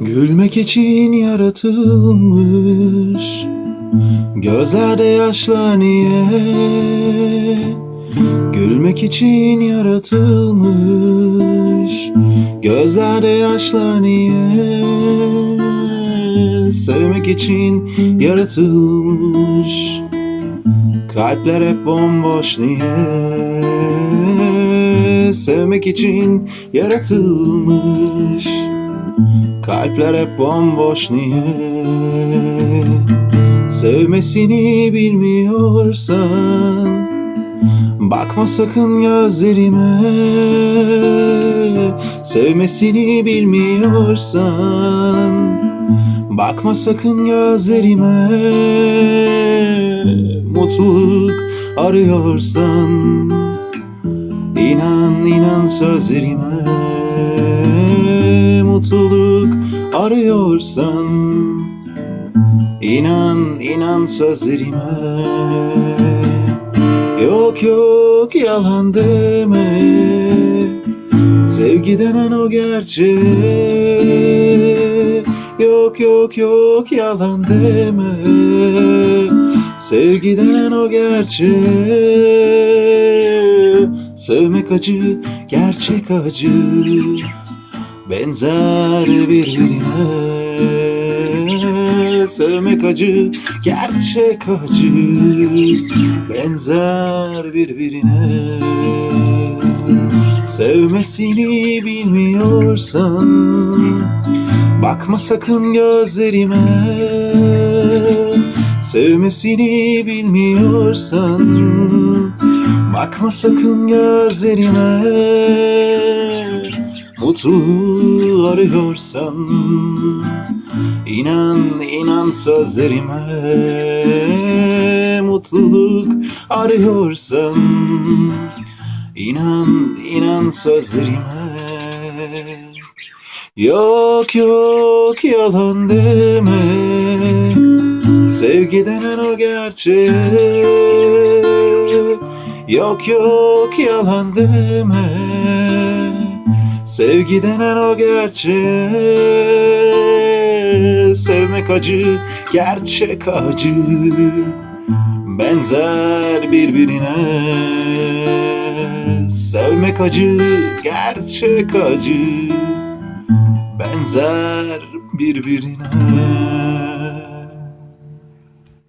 Gülmek için yaratılmış Gözlerde yaşlar niye? Gülmek için yaratılmış Gözlerde yaşlar niye? Sevmek için yaratılmış Kalpler hep bomboş niye? Sevmek için yaratılmış Kalpler hep bomboş niye? Sevmesini bilmiyorsan Bakma sakın gözlerime. Sevmesini bilmiyorsan Bakma sakın gözlerime. Mutluluk arıyorsan İnan inan sözlerime arıyorsan İnan inan sözlerime. Yok yok yalan deme. Sevgi denen o gerçek Yok yok yok yalan deme. Sevgi denen o gerçek Sevmek acı, gerçek acı Benzer birbirine. Sevmek acı, gerçek acı. Benzer birbirine. Sevmesini bilmiyorsan Bakma sakın gözlerime. Sevmesini bilmiyorsan Bakma sakın gözlerime Mutlu arıyorsan İnan inan sözlerime. Mutluluk arıyorsan İnan inan sözlerime. Yok yok yalan deme. Sevgi denen o gerçek Yok yok yalan deme Sevgi denen o gerçek. Sevmek acı, gerçek acı. Benzer birbirine. Sevmek acı, gerçek acı. Benzer birbirine